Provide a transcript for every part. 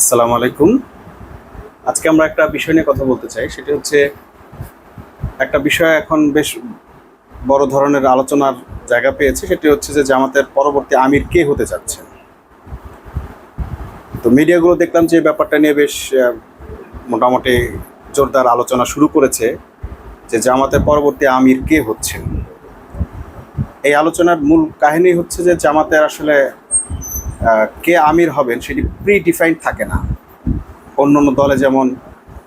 আসসালামু আলাইকুম। আজকে আমরা একটা বিষয় নিয়ে কথা বলতে চাই। সেটা হচ্ছে একটা বিষয় এখন বেশ বড় ধরনের আলোচনার জায়গা পেয়েছে। সেটি হচ্ছে যে জামাতের পরবর্তী আমির কে হতে যাচ্ছে তো মিডিয়াগুলো দেখলাম যে ব্যাপারটা নিয়ে বেশ মোটামুটি জোরদার আলোচনা শুরু করেছে যে জামাতের পরবর্তী আমির কে হচ্ছেন। এই আলোচনার মূল কাহিনী হচ্ছে যে জামাতের আসলে কে আমির হবেন সেটি প্রি ডিফাইন্ড থাকে না। অন্য অন্য দলে যেমন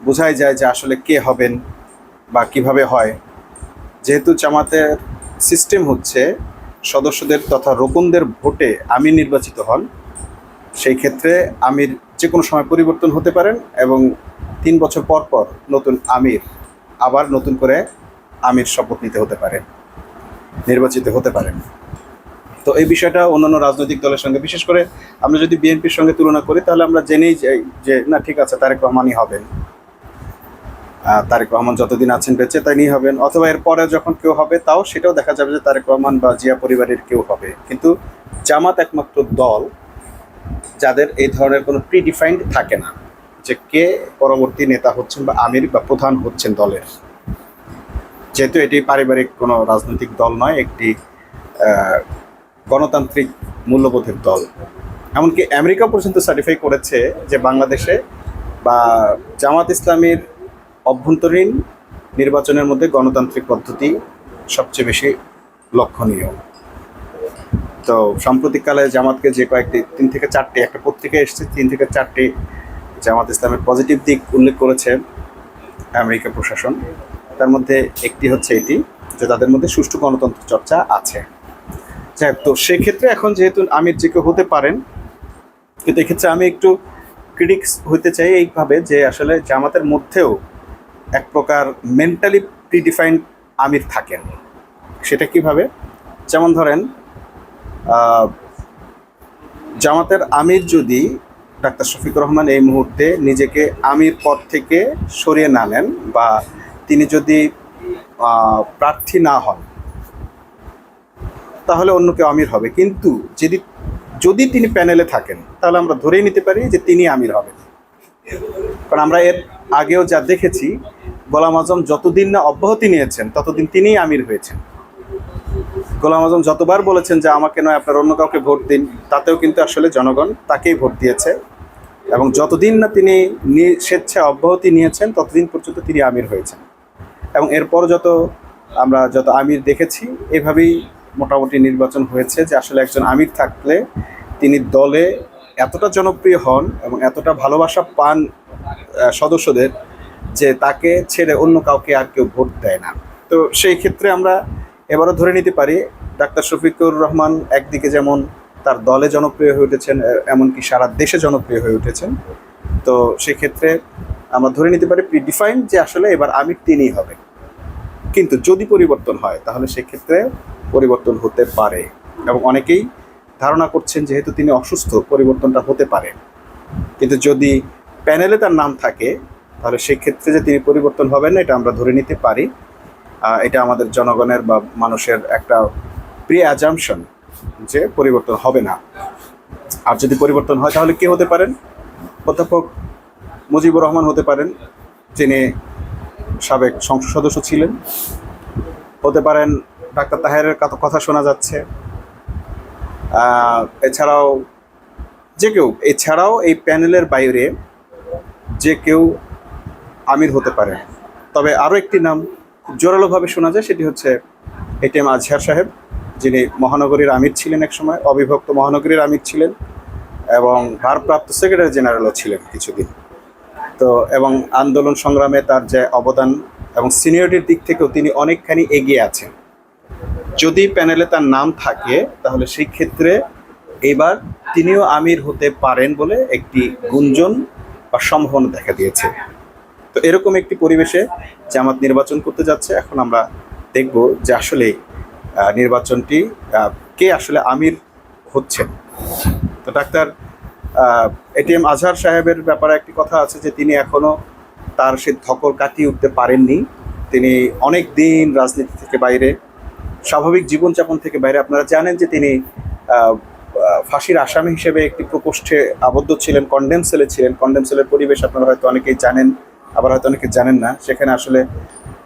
বোঝাই যায় যে আসলে কে হবেন বা কীভাবে হয়। যেহেতু জামাতের সিস্টেম হচ্ছে সদস্যদের তথা রোকনদের ভোটে আমির নির্বাচিত হন, সেই ক্ষেত্রে আমির যে কোনো সময় পরিবর্তন হতে পারেন এবং তিন বছর পর পর নতুন আমির, আবার নতুন করে আমির শপথ নিতে হতে পারেন নির্বাচিত হতে পারেন। তো এই বিষয়টা অন্যান্য রাজনৈতিক দলের সঙ্গে, বিশেষ করে আমরা যদি বিএনপির সঙ্গে তুলনা করি, তাহলে আমরা জেনেই যাই যে, না, ঠিক আছে, তারেক রহমানই হবেন। তারেক রহমান যতদিন আছেন, বেঁচে তাই নিয়ে হবেন। অথবা এরপরে যখন কেউ হবে, তাও সেটাও দেখা যাবে যে তারেক রহমান বা জিয়া পরিবারের কেউ হবে। কিন্তু জামাত একমাত্র দল যাদের এই ধরনের কোনো প্রিডিফাইন্ড থাকে না যে কে পরবর্তী নেতা হচ্ছেন বা আমির বা প্রধান হচ্ছেন দলের। যেহেতু এটি পারিবারিক কোনো রাজনৈতিক দল নয়, একটি গণতান্ত্রিক মূল্যবোধের দল। এমনকি আমেরিকা পর্যন্ত সার্টিফাই করেছে যে বাংলাদেশে বা জামাত ইসলামের অভ্যন্তরীণ নির্বাচনের মধ্যে গণতান্ত্রিক পদ্ধতি সবচেয়ে বেশি লক্ষণীয়। তো সাম্প্রতিককালে জামাতকে যে কয়েকটি, তিন থেকে চারটি, একটা পত্রিকা এসেছে, তিন থেকে চারটি জামাত ইসলামের পজিটিভ দিক উল্লেখ করেছে আমেরিকা প্রশাসন। তার মধ্যে একটি হচ্ছে এটি, যে তাদের মধ্যে সুষ্ঠু গণতন্ত্র চর্চা আছে। যাই তো সেক্ষেত্রে এখন যেহেতু আমির যে কেউ হতে পারেন, কিন্তু এক্ষেত্রে আমি একটু ক্রিটিক্স হতে চাই এইভাবে যে আসলে জামাতের মধ্যেও এক প্রকার মেন্টালি প্রিডিফাইন্ড আমির থাকেন। সেটা কীভাবে? যেমন ধরেন জামাতের আমির যদি ডাক্তার শফিকুর রহমান এই মুহূর্তে নিজেকে আমির পদ থেকে সরিয়ে না নেন বা তিনি যদি প্রার্থী না হন তাহলে অন্য কেউ আমির হবে। কিন্তু যদি যদি তিনি প্যানেলে থাকেন, তাহলে আমরা ধরেই নিতে পারি যে তিনি আমির হবেন কারণ আমরা এর আগেও যা দেখেছি, গোলাম আজম যতদিন না অব্যাহতি নিয়েছেন, ততদিন তিনিই আমির হয়েছেন। গোলাম আজম যতবার বলেছেন যে আমাকে নয়, আপনার অন্য কাউকে ভোট দিন, তাতেও কিন্তু আসলে জনগণ তাকেই ভোট দিয়েছে। এবং যতদিন না তিনি স্বেচ্ছায় অব্যাহতি নিয়েছেন, ততদিন পর্যন্ত তিনি আমির হয়েছেন। এবং এরপর যত আমরা যত আমির দেখেছি, এভাবেই মোটামুটি নির্বাচন হয়েছে যে আসলে একজন আমির থাকলে তিনি দলে এতটা জনপ্রিয় হন এবং এতটা ভালোবাসা পান সদস্যদের যে তাকে ছেড়ে অন্য কাউকে আর কেউ ভোট দেয় না। তো সেই ক্ষেত্রে আমরা এবারও ধরে নিতে পারি, ডাক্তার শফিকুর রহমান একদিকে যেমন তার দলে জনপ্রিয় হয়ে উঠেছেন এমনকি সারা দেশে জনপ্রিয় হয়ে উঠেছেন। তো সেক্ষেত্রে আমরা ধরে নিতে পারি প্রিডিফাইন্ড যে আসলে এবার আমির তিনিই হবে কিন্তু যদি পরিবর্তন হয়, তাহলে সেক্ষেত্রে পরিবর্তন হতে পারে। এবং অনেকেই ধারণা করছেন যেহেতু তিনি অসুস্থ, পরিবর্তনটা হতে পারে। কিন্তু যদি প্যানেলে তার নাম থাকে, তাহলে সেক্ষেত্রে যে তিনি পরিবর্তন হবেন না এটা আমরা ধরে নিতে পারি। এটা আমাদের জনগণের বা মানুষের একটা প্রি অ্যাজামশন যে পরিবর্তন হবে না। আর যদি পরিবর্তন হয়, তাহলে কে হতে পারেন? অধ্যাপক মুজিবুর রহমান হতে পারেন, যিনি সাবেক সংসদ সদস্য ছিলেন। হতে পারেন ডাক্তার তাহেরের কথা- শোনা যাচ্ছে। এছাড়াও যে কেউ, এছাড়াও এই প্যানেলের বাইরে যে কেউ আমির হতে পারে। তবে আরও একটি নাম খুব জোরালোভাবে শোনা যায়, সেটি হচ্ছে এটিএম আজহার সাহেব, যিনি মহানগরীর আমির ছিলেন এক সময়, অবিভক্ত মহানগরীর আমির ছিলেন এবং ভারপ্রাপ্ত সেক্রেটারি জেনারেলও ছিলেন কিছুদিন। তো, এবং আন্দোলন সংগ্রামে তার যে অবদান এবং সিনিয়রিটির দিক থেকেও তিনি অনেকখানি এগিয়ে আছেন। যদি প্যানেলে তার নাম থাকে, তাহলে সেই ক্ষেত্রে এবার তিনিও আমির হতে পারেন বলে একটি গুঞ্জন বা সম্ভাবনা দেখা দিয়েছে। তো এরকম একটি পরিবেশে জামাত নির্বাচন করতে যাচ্ছে। এখন আমরা দেখব যে আসলে নির্বাচনটি কে আসলে আমির হচ্ছেন। তো ডাক্তার এটিএম আজহার সাহেবের ব্যাপারে একটি কথা আছে যে তিনি এখনও তার সে ধকল কাটিয়ে উঠতে পারেননি। তিনি অনেক দিন রাজনীতি থেকে বাইরে, স্বাভাবিক জীবনযাপন থেকে বাইরে। আপনারা জানেন যে তিনি ফাঁসির আসামি হিসেবে একটি প্রকোষ্ঠে আবদ্ধ ছিলেন কন্ডেম সেলে ছিলেন। কন্ডেম সেলের পরিবেশ আপনারা হয়তো অনেকেই জানেন, আবার হয়তো অনেকে জানেন না। সেখানে আসলে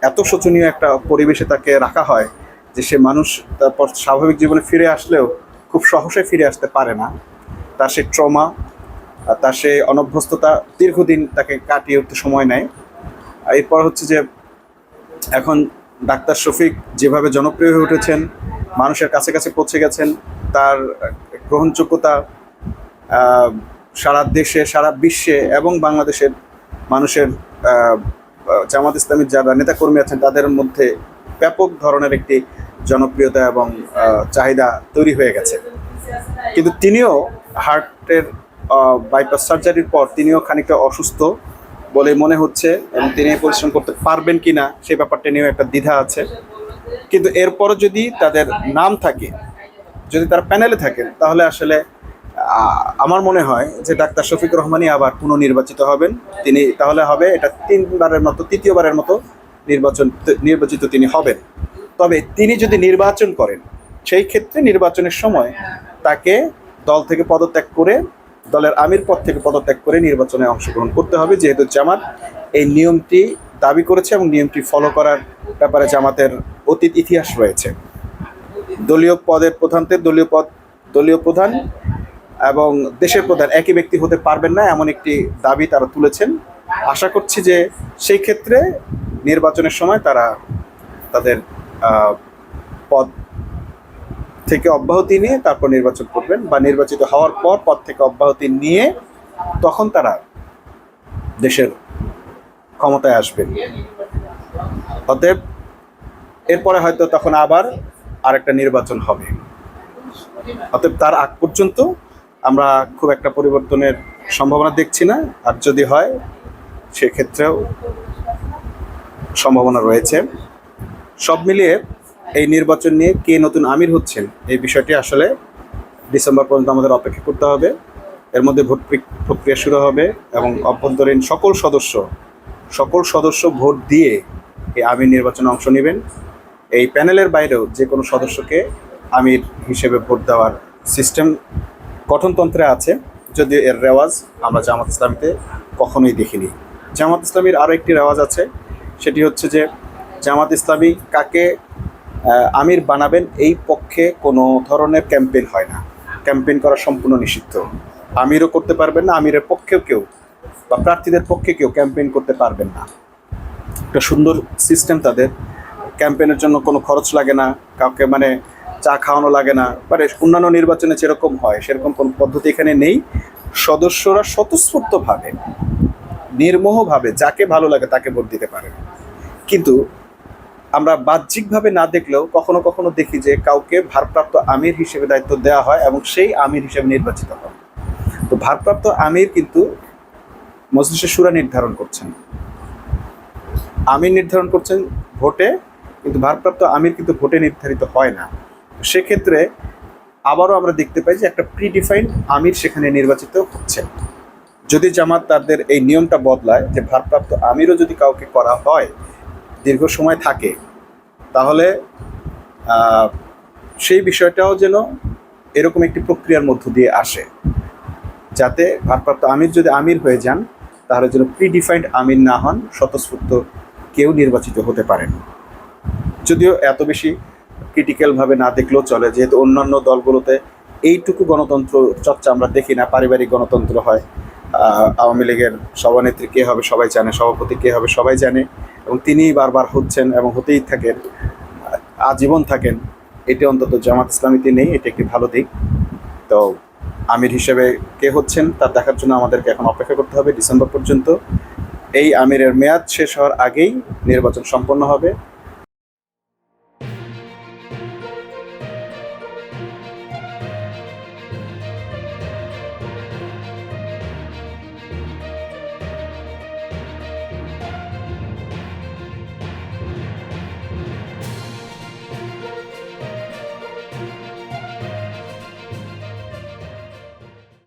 এত শোচনীয় একটা পরিবেশে তাকে রাখা হয় যে সে মানুষ তারপর স্বাভাবিক জীবনে ফিরে আসলেও খুব সহজে ফিরে আসতে পারে না। তার সেই ট্রমা তার সেই অনভ্যস্ততা দীর্ঘদিন তাকে কাটিয়ে উঠতে সময় নেয়। এরপর হচ্ছে যে এখন ডাক্তার শফিক যেভাবে জনপ্রিয় হয়ে উঠেছেন, মানুষের কাছে কাছে পৌঁছে গেছেন, তার গ্রহণযোগ্যতা সারা দেশে, সারা বিশ্বে এবং বাংলাদেশের মানুষের জামাত ইসলামীর যারা নেতাকর্মী আছেন, তাদের মধ্যে ব্যাপক ধরনের একটি জনপ্রিয়তা এবং চাহিদা তৈরি হয়ে গেছে। কিন্তু তিনিও হার্টের বাইপাস সার্জারির পর তিনিও খানিকটা অসুস্থ বলে মনে হচ্ছে এবং তিনি পরিশ্রম করতে পারবেন কি না, সেই ব্যাপারটা নিয়েও একটা দ্বিধা আছে। কিন্তু এরপরও যদি তাদের নাম থাকে, যদি তারা প্যানেলে থাকেন, তাহলে আসলে আমার মনে হয় যে ডাক্তার শফিক রহমানই আবার পুনর্নির্বাচিত হবেন। তিনি তাহলে হবে, এটা তিনবারের মতো, তৃতীয়বারের মতো নির্বাচন, নির্বাচিত তিনি হবেন। তবে তিনি যদি নির্বাচন করেন, সেই ক্ষেত্রে নির্বাচনের সময় তাকে দল থেকে পদত্যাগ করে, দলের আমির পদ থেকে পদত্যাগ করে নির্বাচনে অংশগ্রহণ করতে হবে। যেহেতু জামাত এই নিয়মটি দাবি করেছে এবং নিয়মটি ফলো করার ব্যাপারে জামাতের অতীত ইতিহাস রয়েছে। দলীয় পদের প্রধানতে দলীয় পদ, দলীয় প্রধান এবং দেশের প্রধান একই ব্যক্তি হতে পারবেন না এমন একটি দাবি তারা তুলেছেন। আশা করছি যে সেই ক্ষেত্রে নির্বাচনের সময় তারা তাদের পদ থেকে অব্যাহতি নিয়ে তারপর নির্বাচন করবেন বা নির্বাচিত হওয়ার পর পদ থেকে অব্যাহতি নিয়ে তখন তারা দেশের ক্ষমতায় আসবেন। অতএব এরপরে হয়তো তখন আবার আরেকটা নির্বাচন হবে। অতএব তার আগ পর্যন্ত আমরা খুব একটা পরিবর্তনের সম্ভাবনা দেখছি না। আর যদি হয়, সেক্ষেত্রেও সম্ভাবনা রয়েছে। সব মিলিয়ে এই নির্বাচন নিয়ে কে নতুন আমির হচ্ছেন, এই বিষয়টি আসলে ডিসেম্বর পর্যন্ত আমাদের অপেক্ষা করতে হবে। এর মধ্যে ভোট প্রক্রিয়া শুরু হবে এবং অভ্যন্তরীণ সকল সদস্য সকল সদস্য ভোট দিয়ে এই আমির নির্বাচনে অংশ নেবেন। এই প্যানেলের বাইরেও যে কোনো সদস্যকে আমির হিসেবে ভোট দেওয়ার সিস্টেম গঠনতন্ত্রে আছে। যদিও এর রেওয়াজ আমরা জামাত ইসলামীতে কখনোই দেখিনি। জামাত ইসলামীর আরও একটি রেওয়াজ আছে, সেটি হচ্ছে যে জামাত ইসলামী কাকে আমির বানাবেন, এই পক্ষে কোনো ধরনের ক্যাম্পেইন হয় না। ক্যাম্পেইন করা সম্পূর্ণ নিষিদ্ধ। আমিরও করতে পারবেন না, আমিরের পক্ষেও কেউ বা প্রার্থীদের পক্ষে কেউ ক্যাম্পেইন করতে পারবেন না। একটা সুন্দর সিস্টেম তাদের। ক্যাম্পেইনের জন্য কোনো খরচ লাগে না, কাউকে মানে চা খাওয়ানো লাগে না। মানে অন্যান্য নির্বাচনে যেরকম হয়, সেরকম কোনো পদ্ধতি এখানে নেই। সদস্যরা স্বতঃস্ফূর্তভাবে, নির্মোহভাবে যাকে ভালো লাগে তাকে ভোট দিতে পারে কিন্তু আমরা বাহ্যিকভাবে না দেখলেও কখনো কখনো দেখি যে কাউকে ভারপ্রাপ্ত আমির হিসেবে দায়িত্ব দেওয়া হয় এবং সেই আমির হিসেবে নির্বাচিত হয়। তো ভারপ্রাপ্ত আমির কিন্তু মজলিসের সুরা নির্ধারণ করছেন। আমির নির্ধারণ করছেন ভোটে, কিন্তু ভারপ্রাপ্ত আমির কিন্তু ভোটে নির্ধারিত হয় না। সেক্ষেত্রে আবারও আমরা দেখতে পাই যে একটা প্রিডিফাইন্ড আমির সেখানে নির্বাচিত হচ্ছে। যদি জামাত তাদের এই নিয়মটা বদলায় যে ভারপ্রাপ্ত আমিরও যদি কাউকে করা হয় দীর্ঘ সময় থাকে, তাহলে সেই বিষয়টাও যেন এরকম একটি প্রক্রিয়ার মধ্য দিয়ে আসে। যাতে ভারপ্রাপ্ত আমির যদি আমির হয়ে যান, তাহলে যেন প্রিডিফাইন্ড আমির না হন, স্বতঃস্ফূর্ত কেউ নির্বাচিত হতে পারেন। যদিও এত বেশি ক্রিটিক্যালভাবে না দেখলেও চলে, যেহেতু অন্যান্য দলগুলোতে এইটুকু গণতন্ত্র চর্চা আমরা দেখি না, পারিবারিক গণতন্ত্র হয়। আওয়ামী লীগের সভানেত্রী কে হবে সবাই জানে, সভাপতি কে হবে সবাই জানে। এবং তিনি বারবার হচ্ছেন এবং হতেই থাকেন, আজীবন থাকেন, এটি অন্তত জামাত ইসলামীতে নেই, এটি একটি ভালো দিক। তো আমির হিসেবে কে হচ্ছেন, তা দেখার জন্য আমাদেরকে এখন অপেক্ষা করতে হবে ডিসেম্বর পর্যন্ত। এই আমিরের মেয়াদ শেষ হওয়ার আগেই নির্বাচন সম্পন্ন হবে।